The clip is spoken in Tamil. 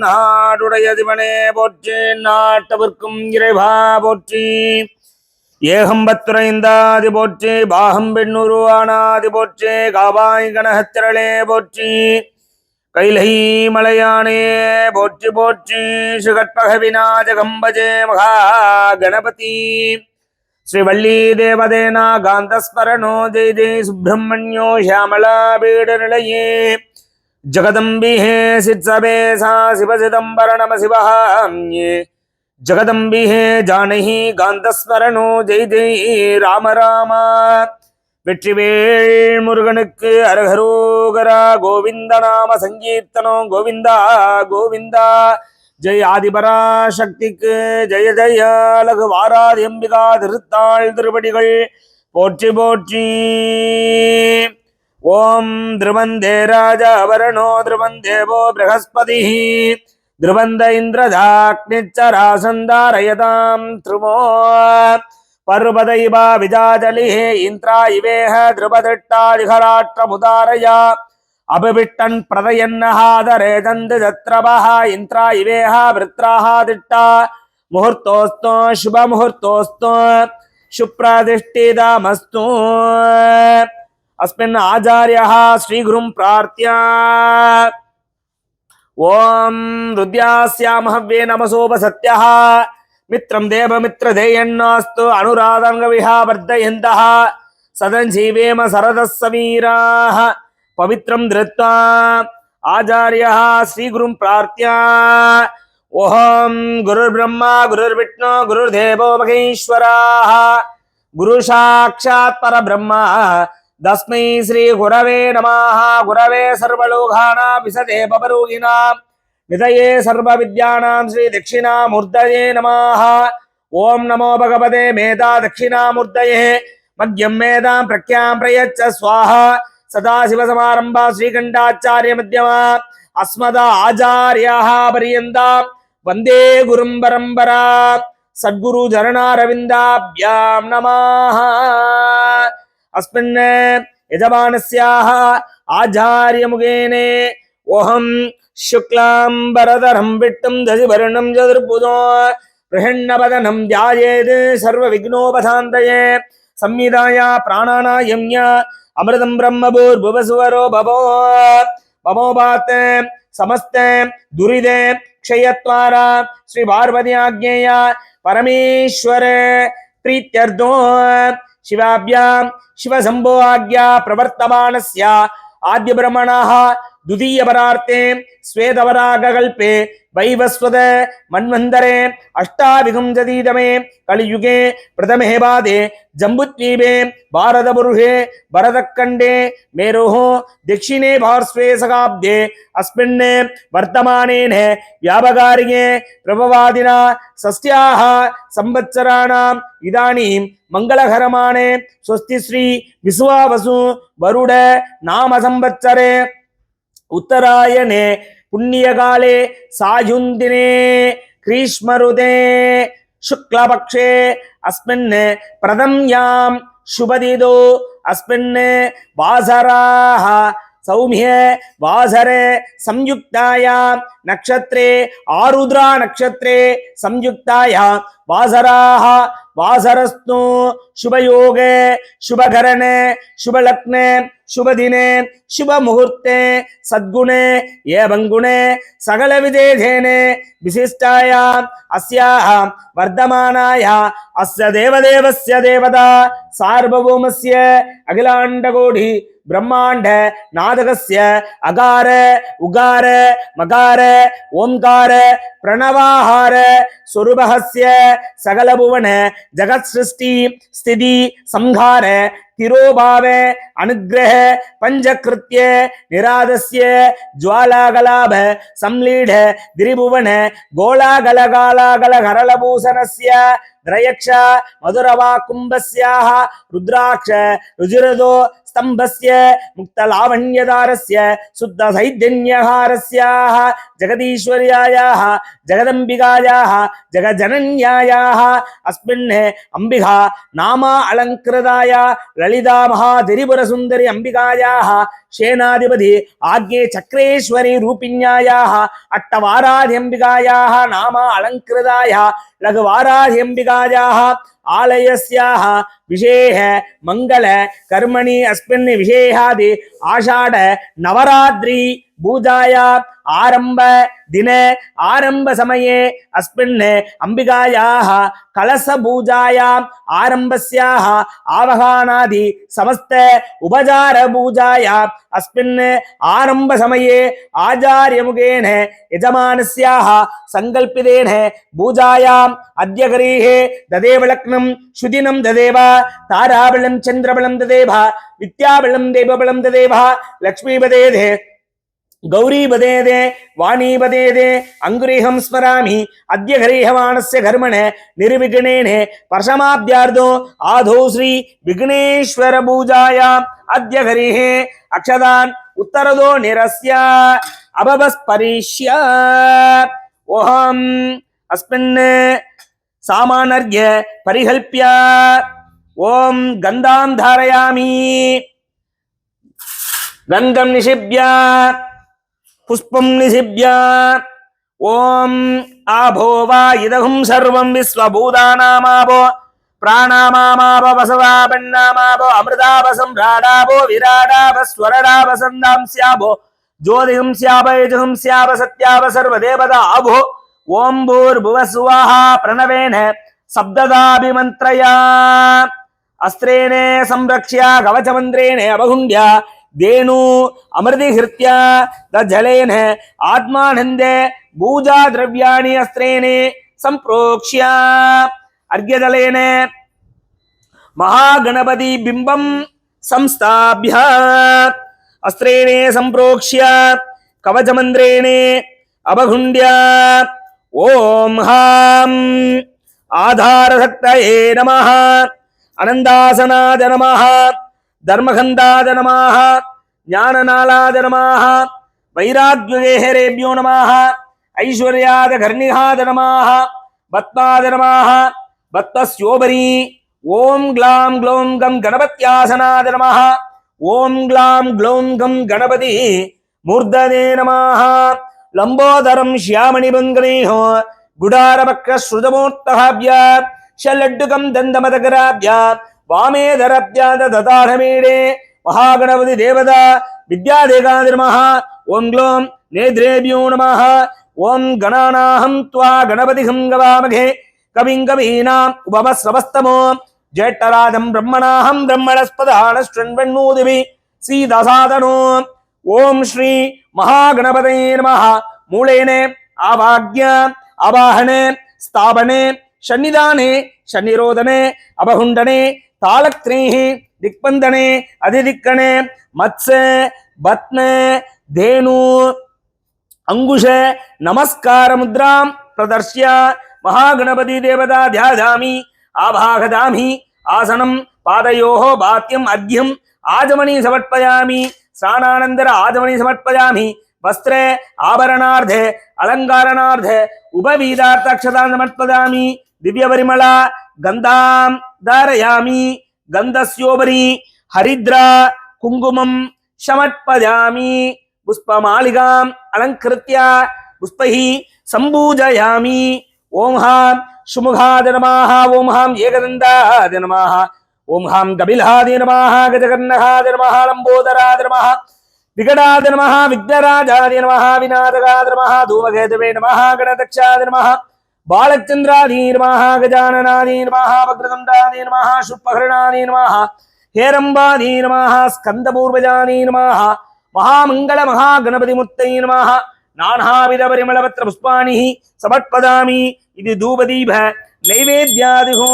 நாடுடையதிவனே போற்றி நாட்டவர்க்கும் இறைவா போற்றி. ஏகம்பத்துரைந்தாதி போற்றி பாகம் பெண்ணுரு ஆனாதி போற்றி காபாய் கனகத்திரளே போற்றி. கைலை மலையானே போற்றி போற்றி. சுகற்பகவிநாத கம்பஜே மகா கணபதி ஸ்ரீவள்ளி தேவதேனா காந்தஸ்மரணோ ஜெய் ஜெய் சுப்பிரமணியோ நிலையே ஜகதம்பிஹே சித்சபேசா சிவசிதம்பரணம சிவஹாம்யே ஜகதம்பிஹே ஜானகி காந்தஸ்மரணோ ஜெய் ஜெய் ராம ராமா வெற்றிவேள் முருகனுக்கு அரகரோகரா கோவிந்த நாம சங்கீர்த்தனோ கோவிந்தா கோவிந்தா ஜெய் ஆதிபரா சக்திக்கு ஜெய ஜெய அழகு வாராதி அம்பிகா திருத்தாள் திருப்படிகள் போற்றி போற்றி ஓம் திருவந்தே ராஜா வரணோ திருவந்தேவோ பிரகஸ்பதி திருவந்த இந்திரதாக்னிச்சராசந்தாரயதாம் திருமோ. பர்வதைவா விஜாஜலிஹே இந்திரா இவேஹ திருபதிட்டாதிகராற்றமுதாரயா அபிவிட்டன் பிரதயன்னஹாதரே தந்து ஜத்ரபஹ இந்திரா இவேஹ விருத்ராஹ திட்டா முகூர்த்தோஸ்தோ சுப முகூர்த்தோஸ்தோ சுப்ரதிஷ்டிதமஸ்து. अस्मिन् आचार्यः श्रीगुरुं प्रार्थ्य ॐ रुद्यास्यामहव्ये नमसोपसत्यः मित्रं देवमित्रधेयन्नास्तु अनुराधाङ्गविहा वर्धयन्तः सदञ्जीवेम सरदः सवीराः पवित्रं धृत्वा आचार्यः श्रीगुरुं प्रार्थ्य ॐ गुरुर्ब्रह्मा गुरुर्विष्णु गुरुर्देवो महेश्वराः गुरुसाक्षात् परब्रह्म తస్మై శ్రీ గురవే నమ. గురవే సర్వలోకానా విసతే పవరోగినా విదయే సర్వ విద్యానాం శ్రీ దక్షిణామూర్తయే నమ. ఓం నమో భగవతే మేధా దక్షిణామూర్తయే. మద్యం మేధాం ప్రఖ్యాం ప్రయచ్చ స్వాహ. సదాశివసమారంభా శ్రీకంఠాచార్య మధ్యమా. అస్మద ఆచార్య పర్యంతం. వందే గురుం పరంపరా. సద్గురు చరణారవిందాభ్యాం నమః. அஸ்மின் யஜமானஸ்யாக ஆச்சாரியமுகேனே. ஓஹம் சுக்லாம்பரதரம் விட்டும் தசிபர்ணம் சதுர்புதோ. ரிஹண்ணபதனம் தியாயேது சர்வ விக்னோபசாந்தயே சம்மிதாயா பிராணானாயம்யா அமிர்தம் பிரம்மபூர் புவசுவரோ பபோ பமோபாத் சமஸ்த துரிதே க்ஷயத்வாரா ஸ்ரீ பார்வதி ஆக்ஞேயா பரமேஸ்வர பிரீத்தியர்தோ शिवाभ्यां शिवशम्भो आज्ञा प्रवर्तमानस्य आद्यब्रह्मणः द्वितीयपरार्थे வைவஸ்வத மன்வந்தரே அஷ்டாவிகம் ஜதீதமே கலியுகே பிரதமேபாதே ஜம்புத்வீபே பாரதபுருஷே பரதக்கண்டே மேரோஹோ தட்சிணே பார்ஸ்வே சகாப்தே அஸ்மின் வர்த்தமானேன வியாபகாரியே பிரபவாதினா சஸ்தியாக சம்பத்சராணாம் இதானீம் மங்களகரமானே ஸ்வஸ்தி ஸ்ரீ விசுவாவசு வருட நாம சம்பத்சரே உத்தராயணே புண்ணியகாலே சாயுந்தினே கிரீஷ்மருதே சுக்லபக்ஷே அஸ்மின் பிரதம்யாம் சுபதிதோ அஸ்மின் வாசராக சௌமிய வாசர சம்யுக்தாயாம் நக்ஷத்ரே ஆருத்ரா நக்ஷத்ரே சம்யுக்தாயாம் வாசராக ವಾಸರಸ್ನು ಶುಭ ಯೋಗೆ ಶುಭ ಘರಣೆ ಶುಭ ಲಗ್ನೆ ಶುಭ ದಿನೆ ಶುಭ ಮುಹೂರ್ತೆ ಸದ್ಗುಣೆ ಏವಂಗುಣೆ ಸಕಲ ವಿಧೇಧೇನೆ ವಿಶಿಷ್ಟಾಯ, ಅಸ್ಯಾಹ, ವರ್ಧಮಾನಾಯ, ಅಸ್ಯ ದೇವದೇವಸ್ಯ ದೇವತಾ, ಸಾರ್ವಭೌಮಸ್ಯ ಅಖಿಲಾಂಡಗೋಢಿ பிரம்மாண்ட நாதகசிய அகார உகார மகார ஓம்கார பிரணவாகார சொருபகசிய சகலபுவன ஜகத் சிருஷ்டி ஸ்திதி சம்ஹார திரோபாவ அனுகிரக பஞ்சகிருத்திய நிராதஸ்ய ஜுவாலாகலாப சம்லீட திரிபுவன கோலாகலகாலாகல ஹரளபூசனஸ்ய திரயக்ஷ மதுரவா கும்பஸ்யாக ருத்ராட்ச ருஜிரதோ ஸ்தம்பஸ்ய முக்தலாவண்யதாரஸ்ய சுத்த சைத்தன்யஹாரஸ்யாக जगदीश्वर्यायाः जगदम्बिकायाः जगजनन्यायाः अस्मिन् अम्बिका नामा अलङ्कृताय ललिता महाधिरिपुरसुन्दरि अम्बिकायाः सेनाधिपति आज्ञे चक्रेश्वरी रूपिण्यायाः अट्टवाराध्यम्बिकायाः नाम अलङ्कृताय लघुवाराध्यम्बिकायाः आलयस्याः विशेष मङ्गल कर्मणि अस्मिन् विशेषादि ஆரம்ப தின ஆரம்ப சமயே அஸ்மின் அம்பிகாயாக கலச பூஜாயாம் ஆரம்பஸ்யாக ஆவகானாதி சமஸ்த உபஜார பூஜாயா அஸ்மின் ஆரம்ப சமயே ஆச்சாரியமுகேன யஜமானஸ்யாக சங்கல்பிதேன பூஜாயாம் அத்யகரீஹே ததேவலக்னம் சுதினம் ததேவா தாராபலம் சந்திரபலம் ததேவா வித்யாபலம் தேவபலம் ததேவா லக்ஷ்மிபதேதே. ददेव लक्ष्मीपदेधे गौरीपदेदे वाणीपदेदे अङ्गुरीहं स्मरामि अद्य गरीहमाणस्य कर्मण निर्विघ्नेन परशमाब्द्यार्धो आधौ श्री विघ्नेश्वर पूजायाम् अद्य गरीहे अक्षदान् उत्तरदो निरस्य अभवस्परिष्य ओहम् अस्मिन् सामानर्घ्य परिकल्प्य ॐ गन्धां धारयामि गन्धं निषिभ्य पुष्प निशिब्य ओं आभो वा इदघुं सर्वं विश्वभूतानामाभो प्राणामामाव वसवापन्नामाभो अमृतापसम्भ्राडाभो विराडाभ सर्वदेवता अभो। ओं भूर्भुवस्वाहा प्रणवेन, शब्ददाभिमन्त्रया। अस्त्रेणे संरक्ष्य कवचमन्त्रेणे धेनु अमृतिहृत्य तज्जलेन आत्मानन्दे पूजा द्रव्याणि अस्त्रेण सम्प्रोक्ष्य अर्घ्यजलेन महागणपति बिम्बं संस्थाप्य अस्त्रेण सम्प्रोक्ष्य कवचमन्त्रेण अवगुण्ड्य ॐ हाँ। आधारशक्तये नमः। अनन्दासनाद नमः। தர்மகந்தாத நமாக ஞான நாளாத நமாக வைராத்யுகேஹரேபியோ நமாக ஐஸ்வர்யாத கர்ணிகாத நமாக பத்மாத நமாக பத்தஸ்யோபரி ஓம் க்ளாம் க்ளோம் கம் கணபத்யாசனாத நமாக ஓம் க்ளாம் க்ளோம் கம் கணபதி மூர்தனே நமாக. லம்போதரம் ஷியாமணி பங்கனேஹோ குடாரபக்ர ஸ்ருதமூர்த்தகாபியா ஷல்லட்டுகம் தந்தமதகராபியா வாமேதரப்யாந்த ததாரமீடே மகாகணபதி தேவதா வித்யாதேகா நிர்மஹ ஓம் க்ளோம் நேத்ரேபியோ நமஹ ஓம் கணானாஹம் துவா கணபதி ஹம் கவாமகே கவிங் கவீனாம் உபமஸ்ரவஸ்தமோ ஜேட்டராஜம் பிரம்மணாஹம் பிரம்மணஸ்பதானஸ்வன்வெண்ணூதிபி சீதசாதனோ ஓம் ஸ்ரீ மகாகணபதே நமஹ மூலேனே ஆவாக்ய அவாஹனே ஸ்தாபனே சன்னிதானே சன்னிரோதனே அபகுண்டனே தாளக்ரீஹி திக்பந்தனே அதிதிக்கணே மத்ச பத்ன தேனு அங்குஷ நமஸ்கார முத்ராம் பிரதர்ஷ்ய மகாகணபதி தேவதா தியாதாமி ஆபாகதாமி ஆசனம் பாதையோஹோ பாத்தியம் அத்தியம் ஆஜமணி சமர்ப்பயாமி ஸ்நானானந்தர ஆஜமணி சமர்ப்பயாமி वस्त्र आभरणार्ध अलंकारणार्ध उपवीदार्थक्षता समर्पयामि दिव्यपरिमला கந்தாம் தாரயாமி கந்தஸ்யோபரி ஹரித்ரா குங்குமம் சமர்ப்பயாமி புஷ்பமாளிகாம் அலங்கிருத்திய புஷ்பஹி சம்பூஜயாமி ஓம் ஹாம் சுமுகாத நமாக ஓம் ஹாம் ஏகதந்தாத நமாக ஓம் ஹாம் கபிலாதி நமாக கஜகர்ணகாத நமாக லம்போதராத நமாக விகடாத தூமகேதுவே நமாக கணதக்ஷாத பாலச்சந்திராதீர்மாக கஜானநாதீர்மாக பக்ரதண்டாதீர்மாக சுப்பகரணாதீர்மாக ஹேரம்பாதீர்மாக ஸ்கந்தபூர்வஜாதீர்மாக மகாமங்கள மகா கணபதி முத்தைர்மாக நானாவித பரிமளபத்திர புஷ்பாணி சமர்ப்பதாமி இது தூபதீப நைவேத்யாதிகோ